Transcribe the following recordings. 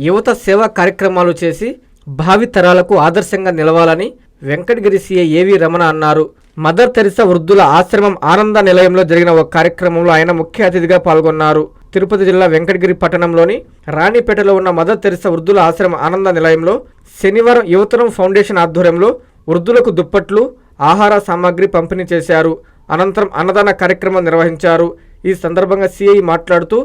యువత సేవా కార్యక్రమాలు చేసి భావితరాలకు ఆదర్శంగా నిలవాలని వెంకటగిరి సీఏ ఏవి రమణ అన్నారు. మదర్ తెరిసా వృద్ధుల ఆశ్రమం ఆనంద నిలయంలో జరిగిన ఒక కార్యక్రమంలో ఆయన ముఖ్య అతిథిగా పాల్గొన్నారు. తిరుపతి జిల్లా వెంకటగిరి పట్టణంలోని రాణిపేటలో ఉన్న మదర్ తెరిసా వృద్ధుల ఆశ్రమ ఆనంద నిలయంలో శనివారం యువతరం ఫౌండేషన్ ఆధ్వర్యంలో వృద్ధులకు దుప్పట్లు ఆహార సామాగ్రి పంపిణీ చేశారు. అనంతరం అన్నదాన కార్యక్రమం నిర్వహించారు. ఈ సందర్భంగా సిఐ మాట్లాడుతూ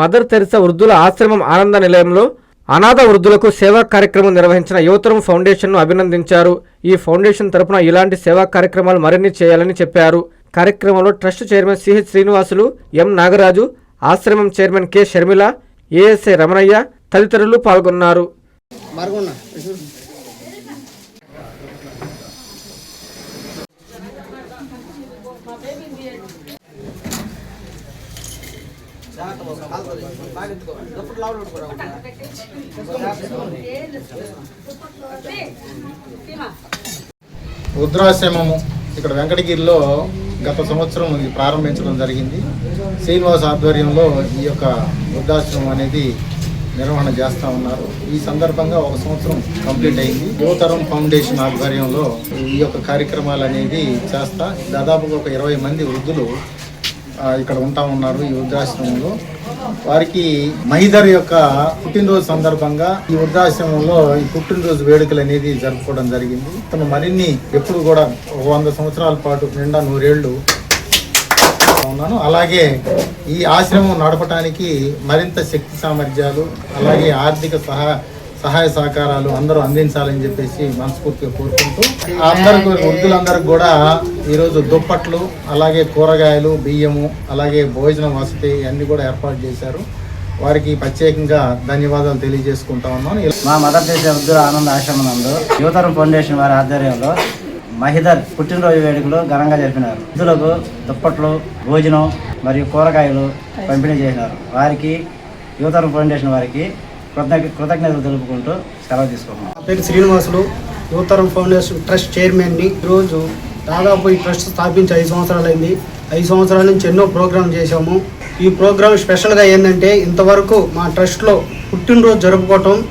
మదర్ తెరిసా వృద్ధుల ఆశ్రమం ఆనంద నిలయంలో అనాథ వృద్ధులకు సేవా కార్యక్రమం నిర్వహించిన యువతరం ఫౌండేషన్ను అభినందించారు. ఈ ఫౌండేషన్ తరపున ఇలాంటి సేవా కార్యక్రమాలు మరిన్ని చేయాలని చెప్పారు. కార్యక్రమంలో trust chairman CH Srinivasulu M Nagaraju ఆశ్రమం chairman K Sharmila ASI Ramanaiah తదితరులు పాల్గొన్నారు. రుద్రాశ్రమము ఇక్కడ వెంకటగిరిలో గత సంవత్సరం ఇది ప్రారంభించడం జరిగింది. శ్రీనివాస్ ఆధ్వర్యంలో ఈ యొక్క వృద్ధాశ్రమం అనేది నిర్వహణ చేస్తూ ఉన్నారు. ఈ సందర్భంగా ఒక సంవత్సరం కంప్లీట్ అయింది. యువతరం ఫౌండేషన్ ఆధ్వర్యంలో ఈ యొక్క కార్యక్రమాలు అనేది చేస్తా దాదాపుగా ఒక ఇరవై మంది వృద్ధులు ఇక్కడ ఉంటా ఉన్నారు ఈ వృద్ధాశ్రమంలో. వారికి మహిదర్ యొక్క పుట్టినరోజు సందర్భంగా ఈ వృద్ధాశ్రమంలో ఈ పుట్టినరోజు వేడుకలు అనేది జరుపుకోవడం జరిగింది. తను మరిన్ని ఎప్పుడు కూడా వంద సంవత్సరాల పాటు నిండా నూరేళ్ళు ఉన్నాను. అలాగే ఈ ఆశ్రమం నడపడానికి మరింత శక్తి సామర్థ్యాలు అలాగే ఆర్థిక సహా సహాయ సహకారాలు అందరూ అందించాలని చెప్పేసి మనస్ఫూర్తిగా కోరుకుంటూ అందరికి వృద్ధులందరికి కూడా ఈరోజు దుప్పట్లు అలాగే కూరగాయలు బియ్యము అలాగే భోజన వసతి అన్నీ కూడా ఏర్పాటు చేశారు. వారికి ప్రత్యేకంగా ధన్యవాదాలు తెలియజేసుకుంటా ఉన్నాను. మా మదర్ దేశ వృద్ధుల ఆనంద ఆశ్రమం యువతరం ఫౌండేషన్ వారి ఆధ్వర్యంలో మహిదర్ పుట్టినరోజు వేడుకలు ఘనంగా జరిపినారు. వృద్ధులకు దుప్పట్లు భోజనం మరియు కూరగాయలు పంపిణీ చేసినారు వారికి యువతరం ఫౌండేషన్ వారికి కృతజ్ఞ కృతజ్ఞతలు తెలుపుకుంటూ సెలవు తీసుకుంటున్నాం. నా పేరు శ్రీనివాసులు. యువతరం ఫౌండేషన్ ట్రస్ట్ చైర్మన్ని. ఈరోజు దాదాపు ఈ ట్రస్ట్ స్థాపించి ఐదు సంవత్సరాలైంది. ఐదు సంవత్సరాల నుంచి ఎన్నో ప్రోగ్రాం చేశాము. ఈ ప్రోగ్రాం స్పెషల్గా ఏంటంటే ఇంతవరకు మా ట్రస్ట్లో పుట్టినరోజు జరుపుకోవటం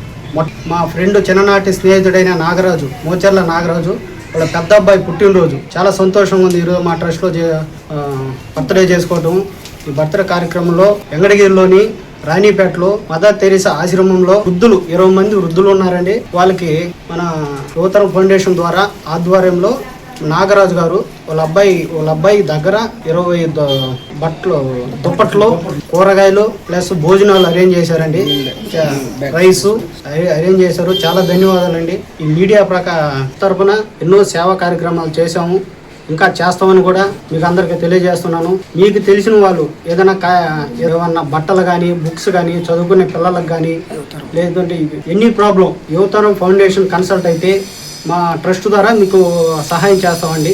మా ఫ్రెండ్ చిన్ననాటి స్నేహితుడైన నాగరాజు మోచర్ల నాగరాజు వాళ్ళ పెద్ద అబ్బాయి పుట్టినరోజు. చాలా సంతోషంగా ఉంది ఈరోజు మా ట్రస్ట్లో చే- బర్త్డే చేసుకోవటం. ఈ బర్త్డే కార్యక్రమంలో వెంకటగిరిలోని రాణిపేటలో మదర్ తెరిసా ఆశ్రమంలో వృద్ధులు ఇరవై మంది వృద్ధులు ఉన్నారండి. వాళ్ళకి మన నూతన ఫౌండేషన్ ద్వారా ఆధ్వర్యంలో నాగరాజు గారు వాళ్ళ అబ్బాయి వాళ్ళ అబ్బాయి దగ్గర ఇరవై బట్టలు దుప్పట్లు కూరగాయలు ప్లస్ భోజనాలు అరేంజ్ చేశారండి. రైస్ అరేంజ్ చేశారు. చాలా ధన్యవాదాలండి. ఈ మీడియా ప్రక తరపున ఎన్నో సేవా కార్యక్రమాలు చేశాము. ఇంకా చేస్తామని కూడా మీకు అందరికీ తెలియజేస్తున్నాను. మీకు తెలిసిన వాళ్ళు ఏదైనా కా ఏమన్నా బట్టలు కానీ బుక్స్ కానీ చదువుకునే పిల్లలకు కానీ లేదంటే any problem Yuvataram foundation consult అయితే మా ట్రస్ట్ ద్వారా మీకు సహాయం చేస్తామండి.